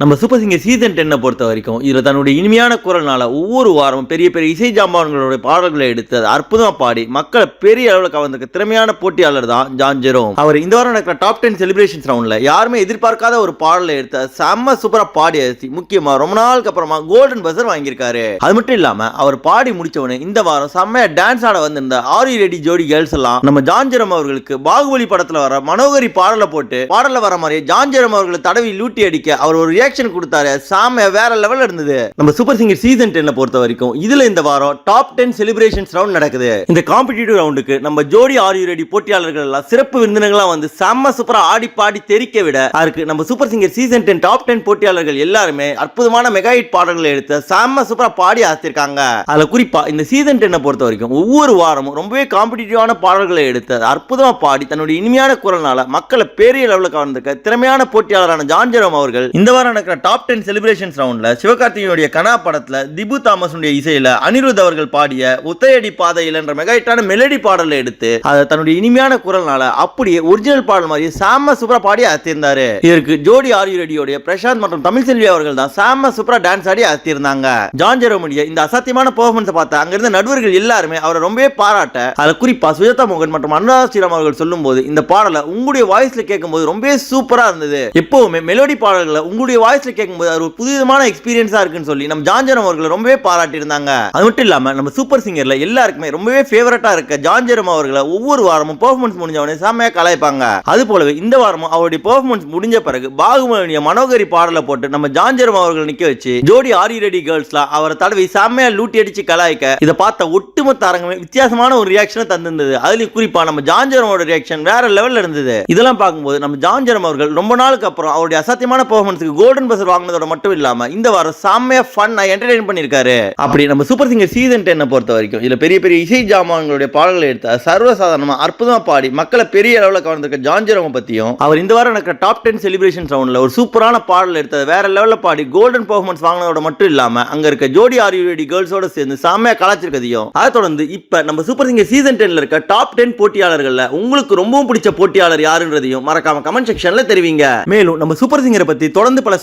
நம்ம super singer season டென்னை பொறுத்த வரைக்கும் இதில் தன்னுடைய இனிமையான குரல்னால ஒவ்வொரு வாரமும் பெரிய பெரிய இசை ஜாம்பான்களோட பாடல்களை எடுத்து அதை அற்புதமாக பாடி மக்களை பெரிய அளவில் கவர்ந்திருக்க திறமையான போட்டியாளர் தான் ஜான் ஜெரோம். அவர் இந்த வாரம் நடக்கிற டாப் டென் செலிப்ரேஷன்ஸ் ரவுண்ட்ல யாருமே எதிர்பார்க்காத ஒரு பாடலை எடுத்து செம்ம சூப்பராக பாடி அரிசி முக்கியமாக ரொம்ப நாளுக்கு அப்புறமா கோல்டன் பஸ்ஸர் வாங்கியிருக்காரு. அது மட்டும் இல்லாமல் அவர் பாடி முடிச்ச இந்த வாரம் செம்மையாக டான்ஸ் ஆட வந்திருந்த ஆரி ரெடி ஜோடி கேர்ள்ஸ் எல்லாம் நம்ம ஜான் ஜெரோம் அவர்களுக்கு பாகுபலி படத்தில் வர மனோகரி பாடலை போட்டு பாடலில் வர மாதிரி ஜான் ஜெரோம் அவர்களை தடவி லூட்டி அடிக்க அவர் ஒரு ரியாக்ஷன் கொடுத்தாரு. சாம வேற லெவல் இருந்தது. நம்ம சூப்பர் சிங்கர் சீசன் டென்னை பொறுத்த வரைக்கும் இதுல இந்த வாரம் டாப் டென் செலிப்ரேஷன்ஸ் ரவுண்ட் நடக்குது. இந்த காம்படிட்டிவ் ரவுண்டுக்கு நம்ம ஜோடி ஆர் ரெடி போட்டியாளர்கள் எல்லாம் சிறப்பு விருந்தினர்களா வந்து செம்ம சூப்பரா ஆடி பாடி தெரிக்க விட அதுக்கு நம்ம super singer season ten top ten போட்டியாளர்கள் எல்லாருமே அற்புதமான மெகா ஹிட் பாடல்களை எடுத்து செம்ம சூப்பரா பாடி ஆசிருக்காங்க அதுல குறிப்பா இந்த சீசன் டென்னை பொறுத்த வரைக்கும் ஒவ்வொரு வாரமும் ரொம்பவே காம்படிட்டிவான பாடல்களை எடுத்து அற்புதமா பாடி தன்னுடைய இனிமையான குரல்னால மக்களை பெரிய லெவலில் வந்திருக்க திறமையான போட்டியாளரான ஜான் ஜெரோம் அவர்கள் இந்த வாரம் நடக்கிற டாப் டென் செலிப்ரேஷன்ஸ் ரவுண்டில் சிவகார்த்திகேயனுடைய கனா படத்தில் திபு தாமஸுடைய இசையில் அனிருத் அவர்கள் பாடிய ஒத்தையடி பாதையில் என்ற மெகா ஹிட்டான மெலடி பாடலை எடுத்து அதை தன்னுடைய இனிமையான குரல்னால அப்படியே ஒரிஜினல் பாடல் மாதிரி சாம சூப்பரா பாடி அத்திருந்தாரு இதற்கு ஜோடி ஆரி ரெடியோடைய பிரசாந்த் மற்றும் தமிழ் செல்வி அவர்கள் தான் சாம சூப்பரா டான்ஸ் ஆடி அத்திருந்தாங்க ஜான் ஜெரோமுடைய இந்த அசாத்தியமான பெர்ஃபார்மன்ஸை பார்த்த அங்கிருந்த நடுவர்கள் எல்லாருமே அவரை ரொம்பவே பாராட்ட அதுல குறிப்பா சுஜாதா மோகன் மற்றும் அனுராதா ஸ்ரீராம் அவர்கள் சொல்லும்போது இந்த பாடலை உங்களுடைய வாய்ஸ்ல கேட்கும்போது ரொம்பவே சூப்பரா இருந்தது. எப்பவுமே மெலோடி பாடல்களை உங்களுடைய வாய்ஸ்ல கேட்கும்போது அது ஒரு புதுவிதமான எக்ஸ்பீரியன்ஸா இருக்குன்னு சொல்லி நம்ம ஜான்ஜரம் அவர்களை ரொம்பவே பாராட்டி இருந்தாங்க அது மட்டும் இல்லாம நம்ம சூப்பர் சிங்கர்ல எல்லாருக்குமே ரொம்பவே ஃபேவரட்டா இருக்க ஜான்ஜரம் அவர்களை ஒவ்வொரு வாரமும் பெர்ஃபார்மன்ஸ் முடிஞ்சவனே செம்மையா கலாய்ப்பாங்க. அது போலவே இந்த வாரமும் அவருடைய பெர்ஃபார்மன்ஸ் முடிஞ்ச பிறகு பாகுமணிய மனோகரி பாடலை போட்டு நம்ம ஜான்ஜரம் அவர்களை நிக்க வச்சு ஜோடி ஆரி ரெடி கேர்ள்ஸ்லாம் அவரை தடவி செம்மையா லூட்டி அடிச்சு கலாய்க்க இதை பார்த்த ஒட்டுமொத்த அரங்கமே வித்தியாசமான ஒரு ரியாக்ஷனை தந்திருந்தது. அதுலயும் குறிப்பா நம்ம ஜான்ஜரமோட ரியாக்ஷன் வேற லெவல்ல இருந்தது. இதெல்லாம் பார்க்கும்போது நம்ம ஜான்ஜரம் அவர்கள் ரொம்ப நாளுக்கு அப்புறம் அவருடைய அசாத்தியமான பெர்ஃபார்மன்ஸுக்கு கோல்டன் பஸ்ஸர் வாங்கினதோட மட்டும் இல்லாம இந்த வாரம் செம்மையா ஃபன் என்டர்டைன் பண்ணிருக்காரு. அப்படி நம்ம சூப்பர் சிங்கர் சீசன் டென்னை பொறுத்த வரைக்கும் இதுல பெரிய பெரிய இசை ஜாமான்களுடைய பாடல்களை எடுத்து அது சர்வசாதாரணமா அற்புதமா பாடி மக்களை பெரிய அளவில் கவர்ந்திருக்க ஜான்ஜரம பத்தியும் அவர் இந்த வாரம் எனக்கு டாப் டென் செலிப்ரேஷன் ரவுண்ட்ல ஒரு சூப்பரான பாடல் எடுத்தது வேற லெவலில் பாடி கோல்டன் பெர்ஃபார்மன்ஸ் வாங்கினதோட மட்டும் இல்லாம அங்க இருக்க ஜோடி ஆரியோடி கேர்ள்ஸோட சேர்ந்து செம்மையா கலாச்சிருக்கதையும் அதை தொடர்ந்து இப்ப நம்ம சூப்பர் சிங்கர் சீசன் டென்ல இருக்க டாப் டென் போட்டியாளர்கள்ல உங்களுக்கு ரொம்பவும் பிடிச்ச போட்டியாளர் யாருன்றதையும் மறக்காம கமெண்ட் செக்ஷன்ல தெரிவிங்க. மேலும் நம்ம சூப்பர் சிங்கரை பத்தி தொடர்ந்து பல